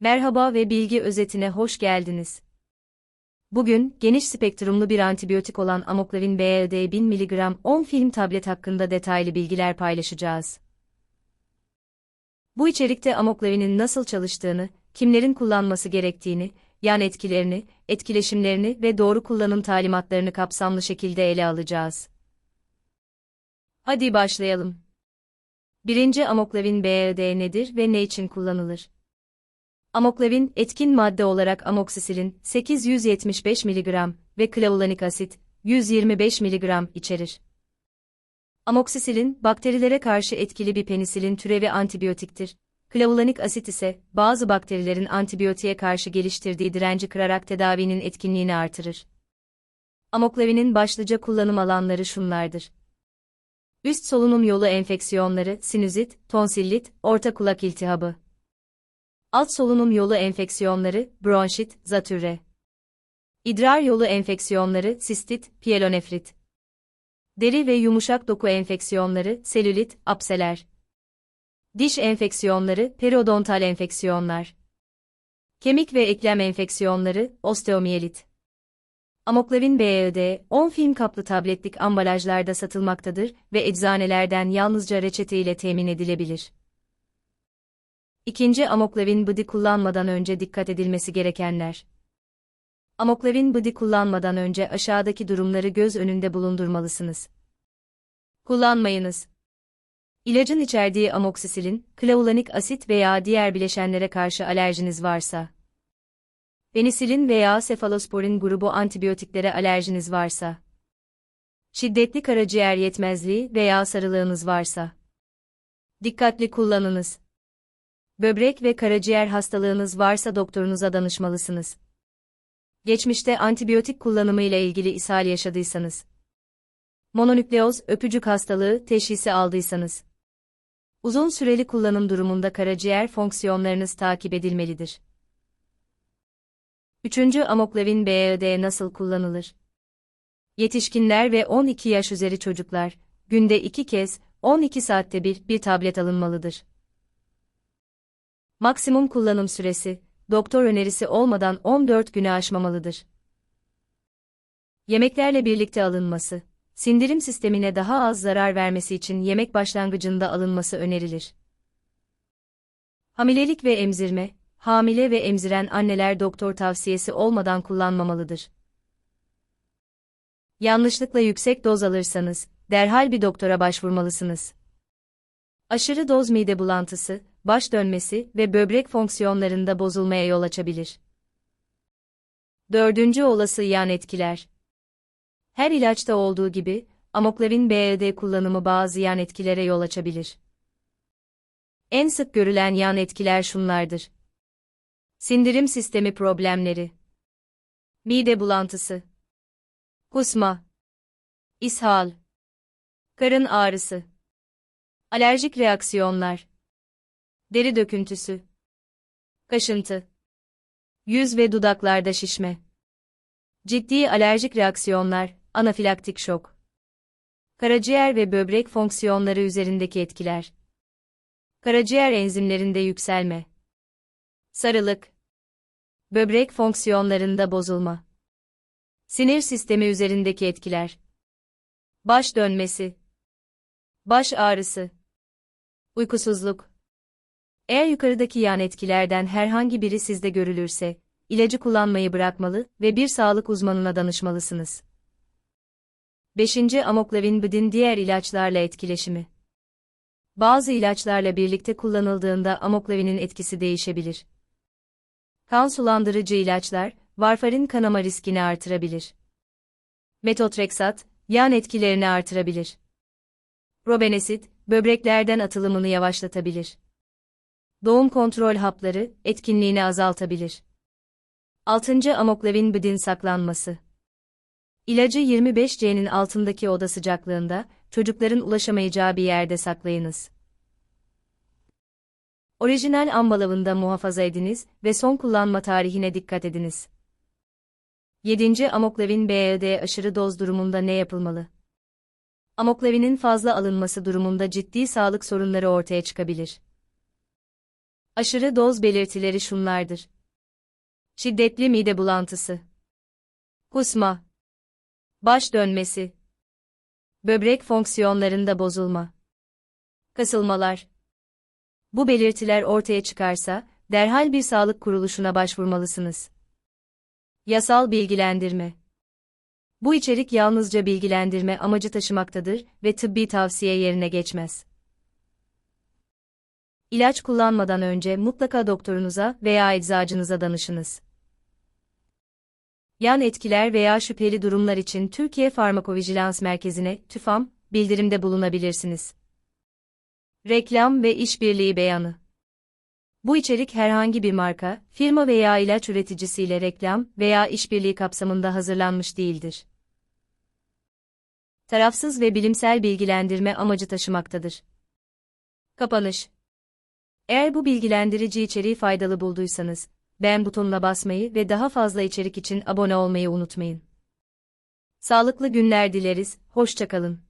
Merhaba ve bilgi özetine hoş geldiniz. Bugün, geniş spektrumlu bir antibiyotik olan Amoklavin BLD 1000 mg 10 film tablet hakkında detaylı bilgiler paylaşacağız. Bu içerikte Amoklavinin nasıl çalıştığını, kimlerin kullanması gerektiğini, yan etkilerini, etkileşimlerini ve doğru kullanım talimatlarını kapsamlı şekilde ele alacağız. Hadi başlayalım. 1. Amoklavin BLD nedir ve ne için kullanılır? Amoklavin, etkin madde olarak amoksisilin 875 mg ve klavulanik asit 125 mg içerir. Amoksisilin, bakterilere karşı etkili bir penisilin türevi antibiyotiktir. Klavulanik asit ise, bazı bakterilerin antibiyotiğe karşı geliştirdiği direnci kırarak tedavinin etkinliğini artırır. Amoklavinin başlıca kullanım alanları şunlardır. Üst solunum yolu enfeksiyonları, sinüzit, tonsillit, orta kulak iltihabı. Alt solunum yolu enfeksiyonları, bronşit, zatürre. İdrar yolu enfeksiyonları, sistit, piyelonefrit. Deri ve yumuşak doku enfeksiyonları, selülit, apseler. Diş enfeksiyonları, periodontal enfeksiyonlar. Kemik ve eklem enfeksiyonları, osteomiyelit. Amoklavin BED, 10 film kaplı tabletlik ambalajlarda satılmaktadır ve eczanelerden yalnızca reçete ile temin edilebilir. İkinci amoklavin bıdı kullanmadan önce dikkat edilmesi gerekenler. Amoklavin bıdı kullanmadan önce aşağıdaki durumları göz önünde bulundurmalısınız. Kullanmayınız. İlacın içerdiği amoksisilin, klavulanik asit veya diğer bileşenlere karşı alerjiniz varsa. Penisilin veya sefalosporin grubu antibiyotiklere alerjiniz varsa. Şiddetli karaciğer yetmezliği veya sarılığınız varsa. Dikkatli kullanınız. Böbrek ve karaciğer hastalığınız varsa doktorunuza danışmalısınız. Geçmişte antibiyotik kullanımı ile ilgili ishal yaşadıysanız. Mononükleoz, öpücük hastalığı teşhisi aldıysanız. Uzun süreli kullanım durumunda karaciğer fonksiyonlarınız takip edilmelidir. Üçüncü amoklavin BED nasıl kullanılır? Yetişkinler ve 12 yaş üzeri çocuklar, günde 2 kez, 12 saatte bir, bir tablet alınmalıdır. Maksimum kullanım süresi, doktor önerisi olmadan 14 güne aşmamalıdır. Yemeklerle birlikte alınması, sindirim sistemine daha az zarar vermesi için yemek başlangıcında alınması önerilir. Hamilelik ve emzirme, hamile ve emziren anneler doktor tavsiyesi olmadan kullanmamalıdır. Yanlışlıkla yüksek doz alırsanız, derhal bir doktora başvurmalısınız. Aşırı doz mide bulantısı, baş dönmesi ve böbrek fonksiyonlarında bozulmaya yol açabilir. Dördüncü olası yan etkiler. Her ilaçta olduğu gibi, amoklavin BED kullanımı bazı yan etkilere yol açabilir. En sık görülen yan etkiler şunlardır. Sindirim sistemi problemleri. Mide bulantısı. Kusma. ishal, Karın ağrısı. Alerjik reaksiyonlar. Deri döküntüsü. Kaşıntı. Yüz ve dudaklarda şişme. Ciddi alerjik reaksiyonlar, anafilaktik şok. Karaciğer ve böbrek fonksiyonları üzerindeki etkiler. Karaciğer enzimlerinde yükselme. Sarılık. Böbrek fonksiyonlarında bozulma. Sinir sistemi üzerindeki etkiler. Baş dönmesi. Baş ağrısı. Uykusuzluk. Eğer yukarıdaki yan etkilerden herhangi biri sizde görülürse, ilacı kullanmayı bırakmalı ve bir sağlık uzmanına danışmalısınız. 5. Amoklavin bidin diğer ilaçlarla etkileşimi. Bazı ilaçlarla birlikte kullanıldığında amoklavinin etkisi değişebilir. Kan sulandırıcı ilaçlar, varfarin kanama riskini artırabilir. Metotreksat, yan etkilerini artırabilir. Probenesit, böbreklerden atılımını yavaşlatabilir. Doğum kontrol hapları, etkinliğini azaltabilir. 6. Amoklavin bidin saklanması. İlacı 25C'nin altındaki oda sıcaklığında, çocukların ulaşamayacağı bir yerde saklayınız. Orijinal ambalavında muhafaza ediniz ve son kullanma tarihine dikkat ediniz. 7. Amoklavin BED aşırı doz durumunda ne yapılmalı? Amoklavinin fazla alınması durumunda ciddi sağlık sorunları ortaya çıkabilir. Aşırı doz belirtileri şunlardır. Şiddetli mide bulantısı. Kusma. Baş dönmesi. Böbrek fonksiyonlarında bozulma. Kasılmalar. Bu belirtiler ortaya çıkarsa, derhal bir sağlık kuruluşuna başvurmalısınız. Yasal bilgilendirme. Bu içerik yalnızca bilgilendirme amacı taşımaktadır ve tıbbi tavsiye yerine geçmez. İlaç kullanmadan önce mutlaka doktorunuza veya eczacınıza danışınız. Yan etkiler veya şüpheli durumlar için Türkiye Farmakovijilans Merkezi'ne TÜFAM bildirimde bulunabilirsiniz. Reklam ve işbirliği beyanı. Bu içerik herhangi bir marka, firma veya ilaç üreticisiyle reklam veya işbirliği kapsamında hazırlanmış değildir. Tarafsız ve bilimsel bilgilendirme amacı taşımaktadır. Kapanış Eğer bu bilgilendirici içeriği faydalı bulduysanız, beğen butonuna basmayı ve daha fazla içerik için abone olmayı unutmayın. Sağlıklı günler dileriz, hoşçakalın.